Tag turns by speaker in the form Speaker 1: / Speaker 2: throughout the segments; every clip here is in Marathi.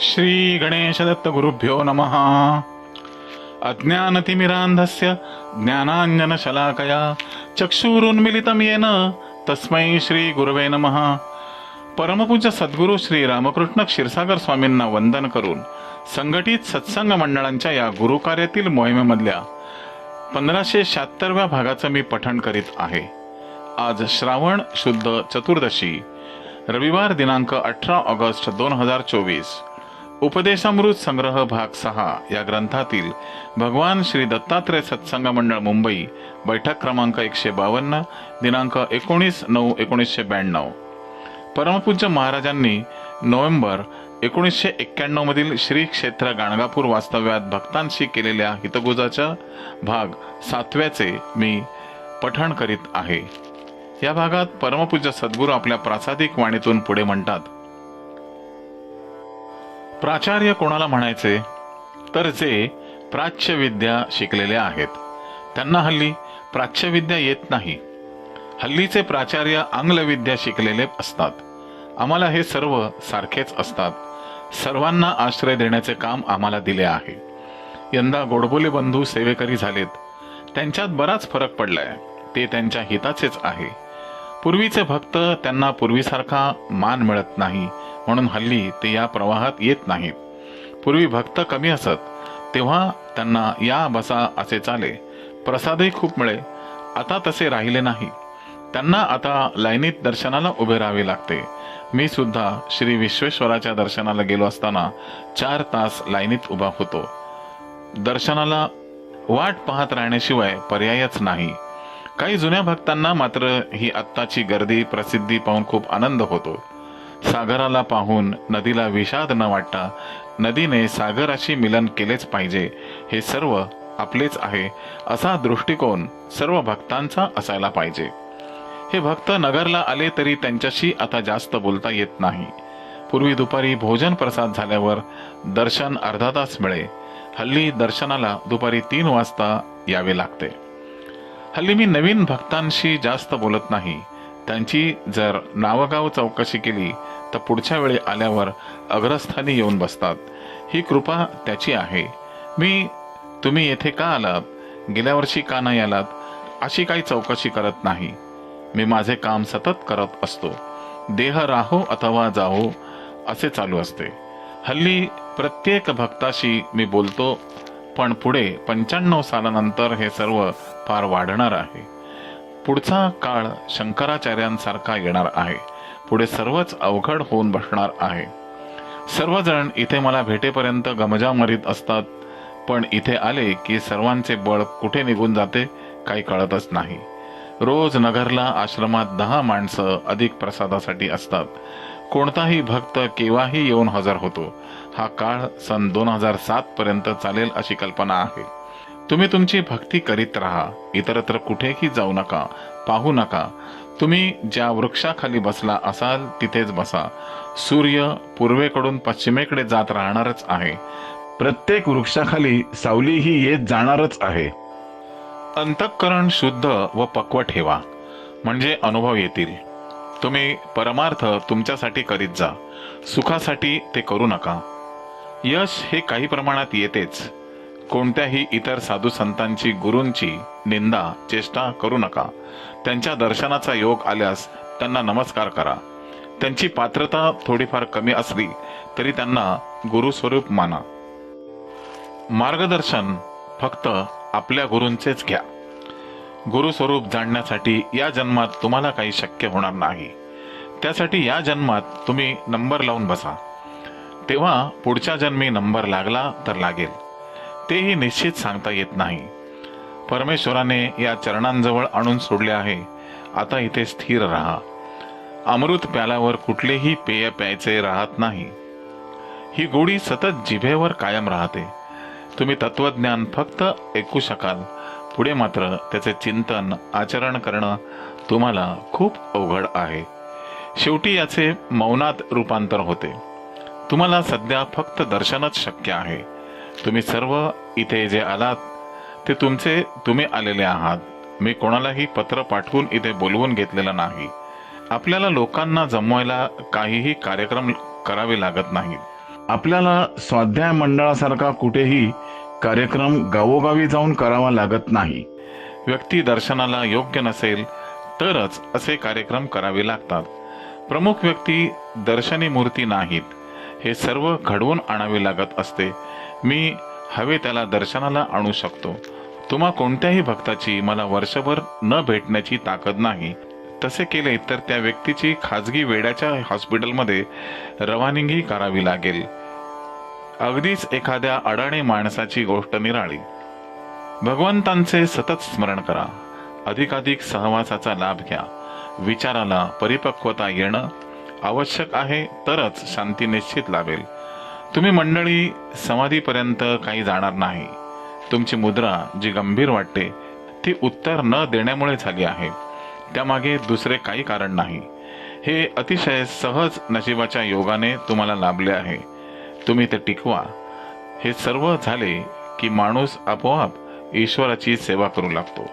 Speaker 1: श्री गणेशदत्त गुरुभ्यो नमः। अज्ञानतिमिरान्धस्य ज्ञानाञ्जनशलाकया चक्षुरुन्मिलितं येन तस्मै श्रीगुरवे नमः। परमपूज्य सद्गुरू श्री रामकृष्ण क्षीरसागर स्वामींना वंदन करून संघटित सत्संग मंडळांच्या या गुरुकार्यातील मोहिमेमधल्या पंधराशे शहात्तरव्या भागाचं मी पठण करीत आहे. आज श्रावण शुद्ध चतुर्दशी रविवार दिनांक अठरा ऑगस्ट दोन हजार चोवीस. उपदेशामृत संग्रह भाग सहा या ग्रंथातील भगवान श्री दत्तात्रय सत्संग मंडळ मुंबई बैठक क्रमांक एकशे बावन्न दिनांक एकोणीस नऊ एकोणीसशे ब्याण्णव. परमपूज्य महाराजांनी नोव्हेंबर एकोणीसशे एक्क्याण्णव मधील श्री क्षेत्र गाणगापूर वास्तव्यात भक्तांशी केलेल्या हितगुजाचा भाग सातव्याचे मी पठण करीत आहे. या भागात परमपूज्य सद्गुरू आपल्या प्रासादिक वाणीतून पुढे म्हणतात प्राचार्य कोणाला म्हणायचे? तर जे प्राच्यविद्या शिकलेले आहेत. त्यांना हल्ली प्राच्यविद्या येत नाही. हल्लीचे प्राचार्य आंग्लविद्या शिकलेले असतात. आम्हाला हे सर्व सारखेच असतात. सर्वांना आश्रय देण्याचे काम आम्हाला दिले आहे. यंदा गोडबोले बंधू सेवेकरी झालेत. त्यांच्यात बराच फरक पडलाय. ते त्यांच्या हिताचेच आहे. पूर्वीचे भक्त त्यांना पूर्वीसारखा मान मिळत नाही. म्हणून हल्ली ते या प्रवाहात येत नाहीत. पूर्वी भक्त कमी असत तेव्हा त्यांना या बसा असे चाले प्रसादही खूप मिळे. आता तसे राहिले नाही. त्यांना आता लाईनीत दर्शनाला उभे राहावे लागते. मी सुद्धा श्री विश्वेश्वराच्या दर्शनाला गेलो असताना चार तास लाईनीत उभा होतो. दर्शनाला वाट पाहत राहण्याशिवाय पर्यायच नाही. काही जुन्या भक्तांना मात्र ही आत्ताची गर्दी प्रसिद्धी पाहून खूप आनंद होतो. सागराला पाहून नदीला विषाद न वाटता नदीने सागराशी मिलन केलेच पाहिजे. हे सर्व आपलेच आहे असा दृष्टिकोन सर्व भक्तांचा असायला पाहिजे. हे भक्त नगरला आले तरी त्यांच्याशी आता जास्त बोलता येत नाही. पूर्वी दुपारी भोजन प्रसाद झाल्यावर दर्शन अर्धा तास मिळे. हल्ली दर्शनाला दुपारी तीन वाजता यावे लागते. हल्ली मी नवीन भक्तांशी जास्त बोलत नाही. त्यांची जर नावगाव चौकशी केली तर पुढच्या वेळी आल्यावर अग्रस्थानी येऊन बसतात. ही कृपा त्याची आहे. मी तुम्ही येथे का आलात? गेल्या वर्षी का नाही आलात? अशी काही चौकशी करत नाही. मी माझे काम सतत करत असतो. देह राहो अथवा जाहो असे चालू असते. हल्ली प्रत्येक भक्ताशी मी बोलतो पण पुढे पंच्याण्णव सालानंतर हे सर्व फार वाढणार आहे. पुढचा काळ शंकराचार्यांसारखा येणार आहे. पुढे सर्वच अवघड होऊन बसणार आहे. सर्वजण इथे मला भेटेपर्यंत गमजा मरीत असतात पण इथे आले की सर्वांचे बळ कुठे निघून जाते काही कळतच नाही. रोज नगरला आश्रमात दहा माणसं अधिक प्रसादासाठी असतात. कोणताही भक्त केव्हाही येऊन हजर होतो. हा काळ सन दोन हजार सात पर्यंत चालेल अशी कल्पना आहे. तुम्ही तुमची भक्ती करीत राहा. इतरत्र कुठेही जाऊ नका पाहू नका. तुम्ही ज्या वृक्षाखाली बसला असाल तिथेच बसा. सूर्य पूर्वेकडून पश्चिमेकडे जात राहणारच आहे. प्रत्येक वृक्षाखाली सावलीही येत जाणारच आहे. अंतःकरण शुद्ध व पक्व ठेवा. म्हणजे अनुभव येतील. तुम्ही परमार्थ तुमच्यासाठी करीत जा. सुखासाठी ते करू नका. यश हे काही प्रमाणात येतेच. कोणत्याही इतर साधू संतांची गुरूंची निंदा चेष्टा करू नका. त्यांच्या दर्शनाचा योग आल्यास त्यांना नमस्कार करा. त्यांची पात्रता थोडीफार कमी असली तरी त्यांना गुरुस्वरूप माना. मार्गदर्शन फक्त आपल्या गुरूंचेच घ्या. गुरुस्वरूप जाणण्यासाठी या जन्मात तुम्हाला काही शक्य होणार नाही. त्यासाठी या जन्मात तुम्ही नंबर लावून बसा. तेव्हा पुढच्या जन्मी नंबर लागला तर लागेल. तेही निश्चित सांगता येत नाही. परमेश्वराने या चरणांजवळ आणून सोडले आहे. आता इथे स्थिर राहा. अमृत प्याल्यावर कुठलेही पेय प्यायचे राहत नाही. ही गोडी सतत जिभेवर कायम राहते. तुम्ही तत्वज्ञान फक्त ऐकू शकाल. पुढे मात्र त्याचे चिंतन आचरण करणं तुम्हाला खूप अवघड आहे. शेवटी याचे मौनात रूपांतर होते. तुम्हाला सध्या फक्त दर्शनच शक्य आहे. तुम्ही सर्व इथे जे आलात ते तुमचे तुम्ही आलेले आहात. मी कोणालाही पत्र पाठवून इथे बोलवून घेतलेलं नाही. आपल्याला लोकांना जमवायला काहीही कार्यक्रम करावे लागत नाहीत.
Speaker 2: आपल्याला स्वाध्याय मंडळासारखा कुठेही कार्यक्रम गावोगावी जाऊन करावा लागत नाही.
Speaker 1: व्यक्ती दर्शनाला योग्य नसेल तरच असे कार्यक्रम करावे लागतात. प्रमुख व्यक्ती दर्शनी मूर्ती नाहीत. हे सर्व घडवून आणावे लागत असते. मी हवे त्याला दर्शनाला आणू शकतो. तुम्हा कोणत्याही भक्ताची मला वर्षभर न भेटण्याची ताकद नाही. तसे केले तर त्या व्यक्तीची खाजगी वेड्याच्या हॉस्पिटलमध्ये रवानगी करावी लागेल. अगदीच एखाद्या अडाणी माणसाची गोष्ट निराळी. भगवंतांचे सतत स्मरण करा. अधिकाधिक सहवासाचा लाभ घ्या. विचाराला परिपक्वता येणं आवश्यक आहे तरच शांती निश्चित लाभेल. तुम्ही मंडळी समाधीपर्यंत काही जाणार नाही. तुमची मुद्रा जी गंभीर वाटते ती उत्तर न देण्यामुळे झाली आहे. त्यामागे दुसरे काही कारण नाही. हे अतिशय सहज नशिबाच्या योगाने तुम्हाला लाभले आहे. तुम्ही ते टिकवा. हे सर्व झाले की माणूस आपोआप ईश्वराची सेवा करू लागतो.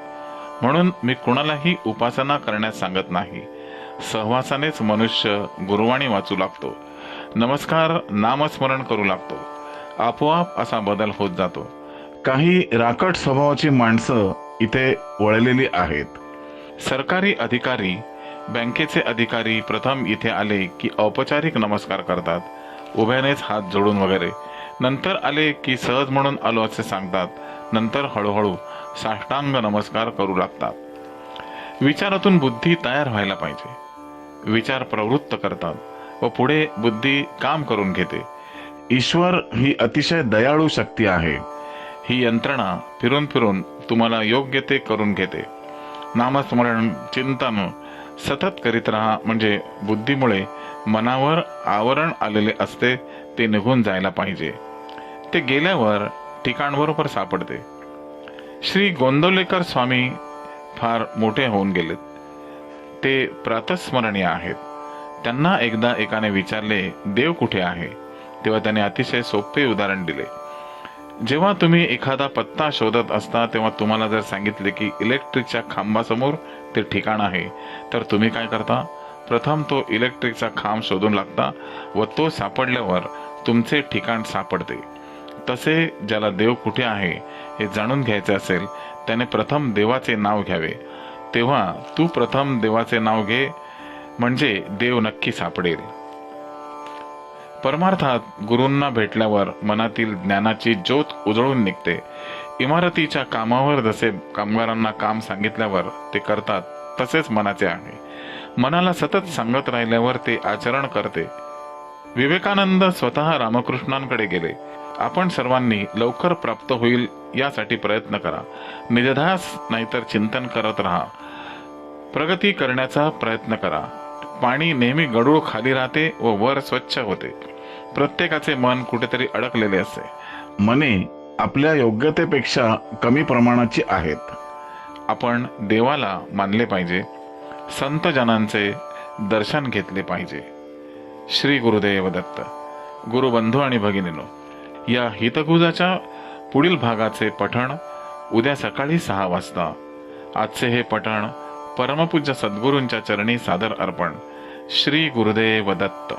Speaker 1: म्हणून मी कुणालाही उपासना करण्यास सांगत नाही. सहवासानेच मनुष्य गुरुवाणी वाचू लागतो. नमस्कार नामस्मरण करू लागतो. आपोआप असा बदल होत जातो.
Speaker 2: काही राकट स्वभावाची माणसं इथे वळलेली आहेत.
Speaker 1: सरकारी अधिकारी बँकेचे अधिकारी प्रथम इथे आले की औपचारिक नमस्कार करतात. उभ्यानेच हात जोडून वगैरे. नंतर आले की सहज म्हणून आलो असे सांगतात. नंतर हळूहळू साष्टांग नमस्कार करू लागतात. विचारातून बुद्धी तयार व्हायला पाहिजे. विचार प्रवृत्त करतात. व पुढे बुद्धी काम करून घेते.
Speaker 2: ईश्वर ही अतिशय दयाळू शक्ती आहे.
Speaker 1: ही यंत्रणा फिरून फिरून तुम्हाला योग्य ते करून घेते. नामस्मरण चिंतन सतत करीत राहा म्हणजे बुद्धीमुळे मनावर आवरण आलेले असते ते निघून जायला पाहिजे. ते गेल्यावर ठिकाणबरोबर सापडते. श्री गोंदवलेकर स्वामी फार मोठे होऊन गेलेत. ते प्रातस्मरणीय आहेत. त्यांना एकदा एकाने विचारले देव कुठे आहे? तेव्हा त्याने अतिशय सोपे उदाहरण दिले. जेव्हा तुम्ही एखादा पत्ता शोधत असता तेव्हा तुम्हाला जर सांगितले की इलेक्ट्रिकच्या खांबासमोर ते ठिकाण आहे तर तुम्ही काय करता? प्रथम तो इलेक्ट्रिकचा खांब शोधून लागता व तो सापडल्यावर तुमचे ठिकाण सापडते. तसे ज्याला देव कुठे आहे हे जाणून घ्यायचे असेल त्याने प्रथम देवाचे नाव घ्यावे. तेव्हा तू प्रथम देवाचे नाव घे म्हणजे देव नक्की सापडेल. परमार्थात गुरूंना भेटल्यावर मनातील ज्ञानाची ज्योत उजळून निघते. इमारतीच्या कामावर जसे कामगारांना काम सांगितल्यावर ते करतात तसेच मनाचे आहे. मनाला सतत सांगत राहिल्यावर ते आचरण करते. विवेकानंद स्वतः रामकृष्णांकडे गेले. आपण सर्वांनी लवकर प्राप्त होईल यासाठी प्रयत्न करा. निजधास नाहीतर चिंतन करत राहा. प्रगती करण्याचा प्रयत्न करा. पाणी नेहमी गडूळ खाली राहते व वर स्वच्छ होते. प्रत्येकाचे मन कुठेतरी अडकलेले असते.
Speaker 2: मने आपल्या योग्यतेपेक्षा कमी प्रमाणाची आहेत.
Speaker 1: आपण देवाला मानले पाहिजे. संत जनांचे दर्शन घेतले पाहिजे. श्री गुरुदेव दत्त गुरुबंधू आणि भगिनीनो या हितगुजाच्या पुढील भागाचे पठण उद्या सकाळी सहा वाजता. आजचे हे पठण परमपूज्य सद्गुरूंच्या चरणी सादर अर्पण. श्री गुरुदेव दत्त